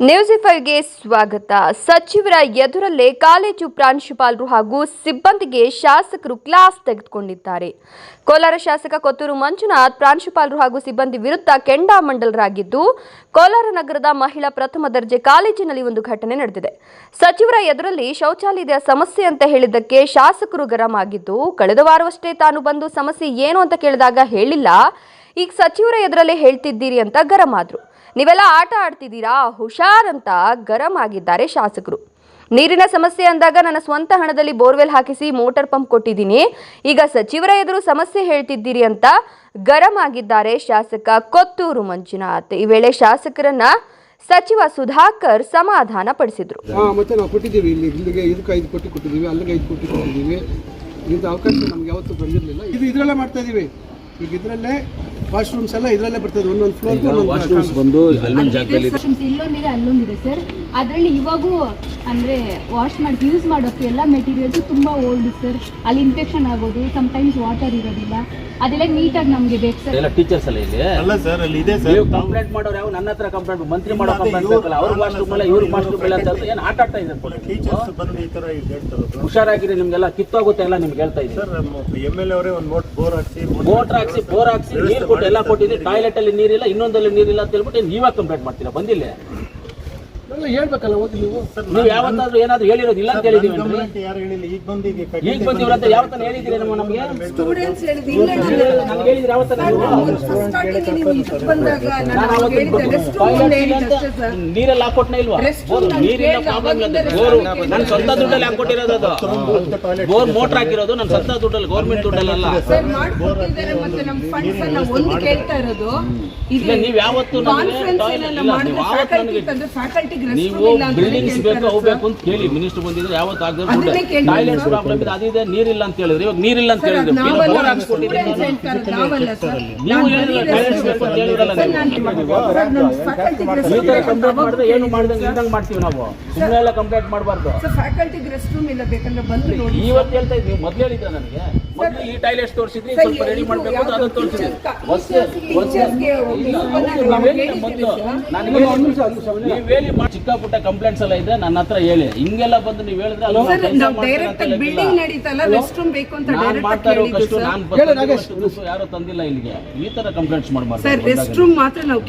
News ಫೈವ್ಗೆ ಸ್ವಾಗತ. ಸಚಿವರ ಎದುರಲ್ಲೇ college ಪ್ರಾಂಶುಪಾಲರು ಹಾಗೂ ಸಿಬ್ಬಂದಿಗೆ ಶಾಸಕರು ಕ್ಲಾಸ್ ತೆಗೆದುಕೊಂಡಿದ್ದಾರೆ. ಕೋಲಾರ ಶಾಸಕ ಕೊತ್ತೂರು ಮಂಜುನಾಥ್, ಪ್ರಾಂಶುಪಾಲರು ಹಾಗೂ ಸಿಬ್ಬಂದಿ ವಿರುದ್ಧ ಕೆಂಡಾಮಂಡಲರಾಗಿದ್ದು, ಕೋಲಾರ ನಗರದ ಮಹಿಳಾ ಪ್ರಥಮ ದರ್ಜೆ ಕಾಲೇಜಿನಲ್ಲಿ ಒಂದು ಘಟನೆ ನಡೆದಿದೆ. ಸಚಿವರ ಎದುರಲ್ಲಿ ಶೌಚಾಲಯದ ಸಮಸ್ಯೆ ಅಂತ ಹೇಳಿದ್ದಕ್ಕೆ ಶಾಸಕರು ಗರಂ ಆಗಿದ್ದು ಕಳೆದ ವಾರವಷ್ಟೇ ತಾನು ಬಂದು ಸಮಸ್ಯೆ ಏನು ಅಂತ ಕೇಳಿದಾಗ ಹೇಳಿಲ್ಲ. ಈಗ ಸಚಿವರ ಎದುರಲ್ಲೇ ಹೇಳ್ತಿದ್ದೀರಿ ಅಂತ ಗರಂ ಆದ್ರು ನೀವೆಲ್ಲ ಆಟ ಆಡ್ತಿದ್ದೀರಾ? ಅಂತ ಗರಂ ಆಗಿದ್ದಾರೆ ಶಾಸಕರು. ನೀರಿನ ಸಮಸ್ಯೆ ಅಂದಾಗ ನನ್ನ ಸ್ವಂತ ಹಣದಲ್ಲಿ ಬೋರ್ವೆಲ್ ಹಾಕಿಸಿ ಮೋಟಾರ್ ಪಂಪ್ ಕೊಟ್ಟಿದ್ದೀನಿ. ಈಗ ಸಚಿವರ ಎದುರು ಸಮಸ್ಯೆ ಹೇಳ್ತಿದ್ದೀರಿ ಅಂತ ಗರಂ ಆಗಿದ್ದಾರೆ ಶಾಸಕ ಕೊತ್ತೂರು ಮಂಜುನಾಥ್. ಈ ವೇಳೆ ಶಾಸಕರನ್ನ ಸಚಿವ ಸುಧಾಕರ್ ಸಮಾಧಾನ ಪಡಿಸಿದ್ರು. ಮತ್ತೆ ನಾವು ಕೊಟ್ಟಿದ್ದೀವಿ ಇಲ್ಲಿ, ಇಲ್ಲಿಗೆ ಇದಕ್ಕೆ ಐದು ಕೋಟಿ ಕೊಟ್ಟಿದ್ದೀವಿ, ಅಲ್ಲಿಗೆ ಐದು ಕೋಟಿ ಕೊಟ್ಟಿದ್ದೀವಿ. ಇಂಥ ಅವಕಾಶ ನಮ್ಗೆ ಯಾವತ್ತೂ ಬಂದಿರಲಿಲ್ಲ ಇದು ಇದರಲ್ಲೇ ಮಾಡ್ತಾ ಇದ್ದೀವಿ ಈಗ ಇದರಲ್ಲೇ ವಾಶ್ರೂಮ್ಸ್ ಎಲ್ಲ ಇದರಲ್ಲೇ ಬರ್ತದೆ ಒಂದೊಂದು ಫ್ಲೋರ್ ವಾಶ್ರೂಮ್ಸ್ ಬಂದು ಅಲ್ಲೊಂದು ಜಾಗದಲ್ಲಿ ಇಲ್ಲೊಂದಿದೆ ಅಲ್ಲೊಂದಿದೆ ಸರ್. ಅದರಲ್ಲಿ ಇವಾಗೂ ಅಂದ್ರೆ ವಾಶ್ ಮಾಡಿ ಯೂಸ್ ಮಾಡೋಕ್ಕೆ ಎಲ್ಲ ಮೆಟೀರಿಯಲ್ಸ್ ತುಂಬಾ ಓಲ್ಡ್ ಸರ್ ಅಲ್ಲಿ ಇನ್ಫೆಕ್ಷನ್ ಆಗೋದು ಟೈಮ್ಸ್ ವಾಟರ್ ಇರೋದಿಲ್ಲ. ಅದೆಲ್ಲ ನೀಟಾಗಿ ನಮಗೆ ಬೇಕು ಸರ್ ಎಲ್ಲ ಟೀಚರ್ಸ್ ಎಲ್ಲ ಇಲ್ಲಿ? ಅಲ್ಲ ಸರ್ ಅಲ್ಲಿ ಇದೆ ಸರ್ ನೀವು ಕಂಪ್ಲೇಂಟ್ ಮಾಡೋರು ಯಾವ ನನ್ನ ಹತ್ರ ಕಂಪ್ಲೇಂಟ್ ಮಂತ್ರಿ ಮಾಡೋ ಕಂಪ್ಲೇಂಟ್ ಬೇಕಲ್ಲ ಅವ್ರ ವಾಶ್ರೂಮ್ ಮೇಲೆ ಇವ್ರ ವಾಶ್ರೂಮ್ ಮೇಲೆ ಅಂತ ಹೇಳ್ತಾರೆ. ಏನ್ ಆಟ ಆಡ್ತಾ ಇದ್ದಾರೆ ಟೀಚರ್ಸ್ ಬಂದು ಈ ತರ ಈಗ ಹೇಳ್ತಾರೆ ಹುಷಾರಾಗಿರಿ ನಿಮ್ಗೆಲ್ಲ ಕಿತ್ತೋಗುತ್ತೆ ಎಲ್ಲ ನಿಮ್ಗೆ ಹೇಳ್ತಾ ಇದ್ದೀನಿ. ಸರ್ ಎಂ ಎಲ್ ಅವರೇ ಒಂದು ಮೋಟ್ ಬೋರ್ ಹಾಕ್ಸಿ ಮೋಟರ್ ಹಾಕ್ಸಿ ಬೋರ್ ಹಾಕ್ಸಿ ನೀರು ಕೊಟ್ಟು ಎಲ್ಲ ಕೊಟ್ಟಿದ್ದೀವಿ ಟಾಯ್ಲೆಟ್ ಅಲ್ಲಿ ನೀರಿಲ್ಲ ಇನ್ನೊಂದಲ್ಲಿ ನೀರಿಲ್ಲ ಅಂತ ಹೇಳ್ಬಿಟ್ಟು ನೀವಾಗ ಕಂಪ್ಲೇಂಟ್ ಮಾಡ್ತೀರಾ? ಬಂದಿಲ್ಲ. ಎಲ್ಲ ಹೇಳ್ಬೇಕಲ್ಲ ಹೋಗಿ ನೀವು. ನೀವು ಯಾವತ್ತಾದ್ರೂ ಏನಾದ್ರು ಹೇಳಿರೋದು ಇಲ್ಲ ಅಂತ ಹೇಳಿದೀವಿ ಗಮನಕ್ಕೆ ಯಾರು ಹೇಳಿಲ್ಲ ಈಗ ಬಂದಿವ್ರ ಅಂತ ಹೇಳಿದ್ದೀರಿ ನಮ್ಮ ನಮಗೆ? ಹೇಳಿದ್ರೆ. ಅಂತ. ನೀರೆಲ್ಲ ಹಾಕೊಟ್ನೇ ಇಲ್ವಾ? ಪ್ರಾಬ್ಲಮ್ ಇಲ್ಲ ಬೋರು ನನ್ನ ಸ್ವಂತ ದುಡ್ಡಲ್ಲಿ ಹಾಕೊಟ್ಟಿರೋದು ಅದು. ಬೋರ್ ಮೋಟರ್ ಹಾಕಿರೋದು ನನ್ನ ಸ್ವಂತ ದುಡ್ಡಲ್ಲಿ ಗೌರ್ಮೆಂಟ್ ದುಡ್ಡಲ್ಲ ಸರ್ ಮಾಡ್ಕೊಟ್ಟಿದ್ದಾರೆ ಮತ್ತೆ ನಮ್ಮ ಫಂಡ್ಸ್ ಅನ್ನ ಒಂದು ಕೇಳ್ತಾ ಇರೋದು. ಇಲ್ಲ ನೀವು ಯಾವತ್ತು ನನಗೆ ಫ್ಯಾಕಲ್ಟಿ ನೀವು ಬಿಲ್ಡಿಂಗ್ಸ್ ಬೇಕು ಹೋಗ್ಬೇಕು ಬೇಕು ಅಂತ ಕೇಳಿ. ಮಿನಿಸ್ಟರ್ ಬಂದಿದ್ರೆ ಯಾವತ್ತು ಆಗದೆ ಟಾಯ್ಲೆಟ್ ಪ್ರಾಬ್ಲಮ್ ಇದೆ ಅದಿದೆ ನೀರಿಲ್ಲ ಅಂತ ಹೇಳಿದ್ರೆ. ಇವಾಗ ನೀರಿಲ್ಲ ಅಂತ ಹೇಳಿದ್ರೆ. ನೀವು ಹೇಳಿದ್ರೆ ಟಾಯ್ಲೆಟ್ಸ್ ಬೇಕು ಅಂತ ಹೇಳಿದ್ರಲ್ಲ ನೀವು. ಈ ಕಂಪ್ಲೇಂಟ್ ಮಾಡಿದ್ರೆ ಏನು ಮಾಡ್ದಂಗೆ ಇದ್ದಂಗೆ ಮಾಡ್ತೀವಿ ನಾವು. ಸುಮ್ಮನೆ ಎಲ್ಲ ಕಂಪ್ಲೇಂಟ್ ಮಾಡಬಾರ್ದು. ಸರ್ ಫ್ಯಾಕಲ್ಟಿಗೆ ರೆಸ್ಟ್ ರೂಮ್ ಇಲ್ಲ ಬೇಕಂದ್ರೆ ಬಂದು ನೋಡಿ ಇವತ್ತು ಹೇಳ್ತಾ ಇದ್ದೀವಿ ಮೊದ್ಲು ಹೇಳಿದ್ರೆ ನನಗೆ? ಮೊದಲು ಈ ಟಾಯ್ಲೆಟ್ಸ್ ತೋರಿಸಿದ್ರಿ ಸ್ವಲ್ಪ ರೆಡಿ ಮಾಡಬೇಕು ಅಂತ ಅದನ್ನು ತೋರಿಸಿದ್ರಿ. ನೀವು ಹೇಳಿ ಮಾಡಿ ಚಿಕ್ಕ ಪುಟ್ಟ ಕಂಪ್ಲೇಂಟ್ಸ್ ಎಲ್ಲ ಇದ್ರೆ ನನ್ನ ಹತ್ರ ಹೇಳಿ. ಹಿಂಗೆಲ್ಲ ಬಂದು ನೀವು ಹೇಳಿದ್ರೆ ಯಾರು ಸರ್ ಕೆಲ್ಸ ನಾವು ಮಾಡ್ತಾರೆ ಡೈರೆಕ್ಟ್ ಅಂತ ಆಗಿ ಹೇಳಿಲ್ಲ. ಬಿಲ್ಡಿಂಗ್ ನಡೀತಲ್ಲ ರೆಸ್ಟ್ ರೂಮ್ ಬೇಕು ಅಂತ ನಾನ್ ಡೈರೆಕ್ಟ್ ಮಾಡ್ತಾ ಸರ್. ಯಾರೋ ತಂದಿಲ್ಲ ಇಲ್ಲಿಗೆ. ಈ ತರ ಕಂಪ್ಲೇಂಟ್ಸ್ ಮಾಡಬಾರ್ದು ಸರ್ ರೆಸ್ಟ್ ರೂಮ್ ಮಾತ್ರ ನಾವು